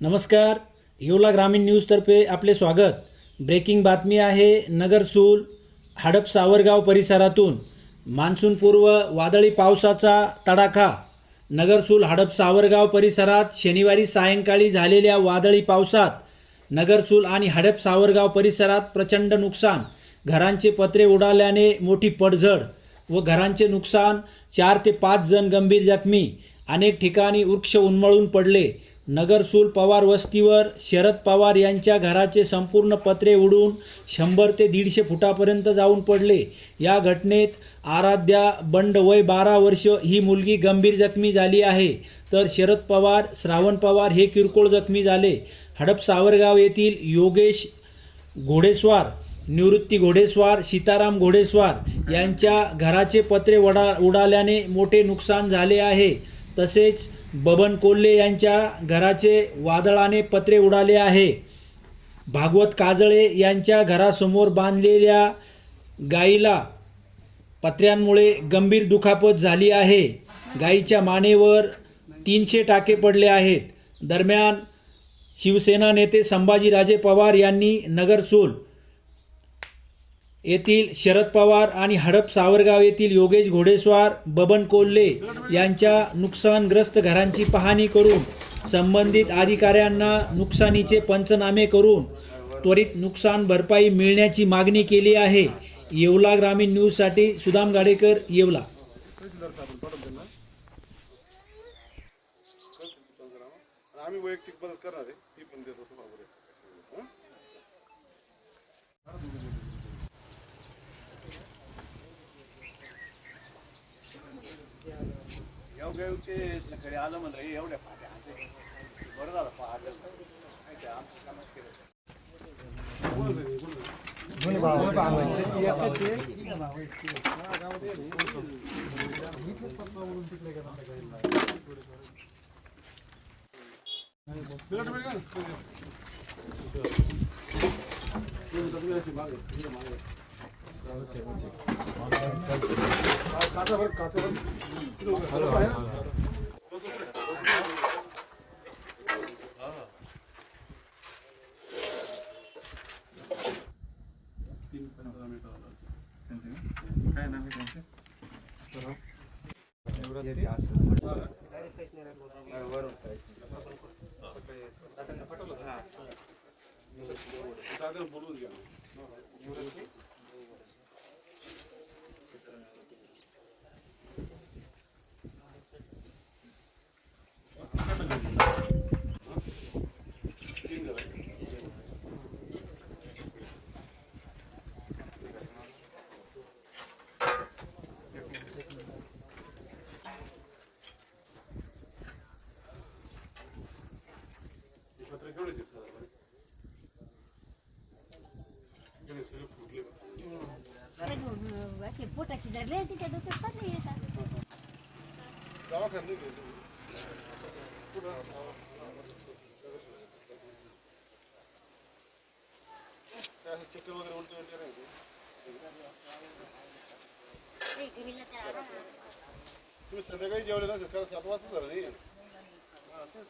नमस्कार. येवला ग्रामीण न्यूजतर्फे आपले स्वागत. ब्रेकिंग बातमी आहे नगरसूल हडप सावरगाव परिसरातून. मान्सूनपूर्व वादळी पावसाचा तडाखा. नगरसूल हडप सावरगाव परिसरात शनिवारी सायंकाळी झालेल्या वादळी पावसात नगरसूल आणि हडप सावरगाव परिसरात प्रचंड नुकसान. घरांचे पत्रे उडाल्याने मोठी पडझड व घरांचे नुकसान चार ते पाच जण गंभीर जखमी. अनेक ठिकाणी वृक्ष उन्मळून पडले. नगरसूल पवार वस्तीवर शरद पवार यांच्या घराचे संपूर्ण पत्रे उडून शंभर ते दीडशे फुटापर्यंत जाऊन पडले. या घटनेत आराध्या बंड वय बारा वर्ष ही मुलगी गंभीर जखमी झाली आहे. तर शरद पवार श्रावण पवार हे किरकोळ जखमी झाले. हडप सावरगाव येथील योगेश घोडेस्वार निवृत्ती घोडेस्वार सीताराम घोडेस्वार यांच्या घराचे पत्रे वडा उडाल्याने मोठे नुकसान झाले आहे. तसेच बबन कोल्हे यांच्या घराचे वादळाने पत्रे उडाले आहे. भागवत काजळे यांच्या घरासमोर बांधलेल्या गाईला पत्र्यांमुळे गंभीर दुखापत झाली आहे. गाईच्या मानेवर तीनशे टाके पडले आहेत. दरम्यान शिवसेना नेते संभाजीराजे पवार यांनी नगरसूल येथील शरद पवार आणि हडप सावरगाव येथील योगेश घोडेस्वार बबन कोल्हे यांच्या नुकसानग्रस्त घरांची पाहणी करून संबंधित अधिकाऱ्यांना नुकसानीचे पंचनामे करून त्वरित नुकसान भरपाई मिळण्याची मागणी केली आहे. येवला ग्रामीण न्यूजसाठी सुदाम गाडेकर येवला. आम्ही वैयक्तिक मदत करणार आहे ती पण देतो तुम्हाला बरेच हं? एवढ्या ते सकाळी आलं म्हणलं हे एवढ्या फाट्या बरं झालं पाहिलं आमचं काय नाव आहे त्यांचं? बोलवून घ्या हे पत्र केवढे आहेत साधारण? केवढे सगळे फुटले का? पोटाची धरले तिच्या डोक्यात पडले येतात दवाखान्यात नाही गेले. कुठं? काय असं चक्कर वगैरे उलटे उलटे नाही का? तुम्ही संध्याकाळी जेवले नसेल कारण सात वाजता झालं नाही हा, तेच.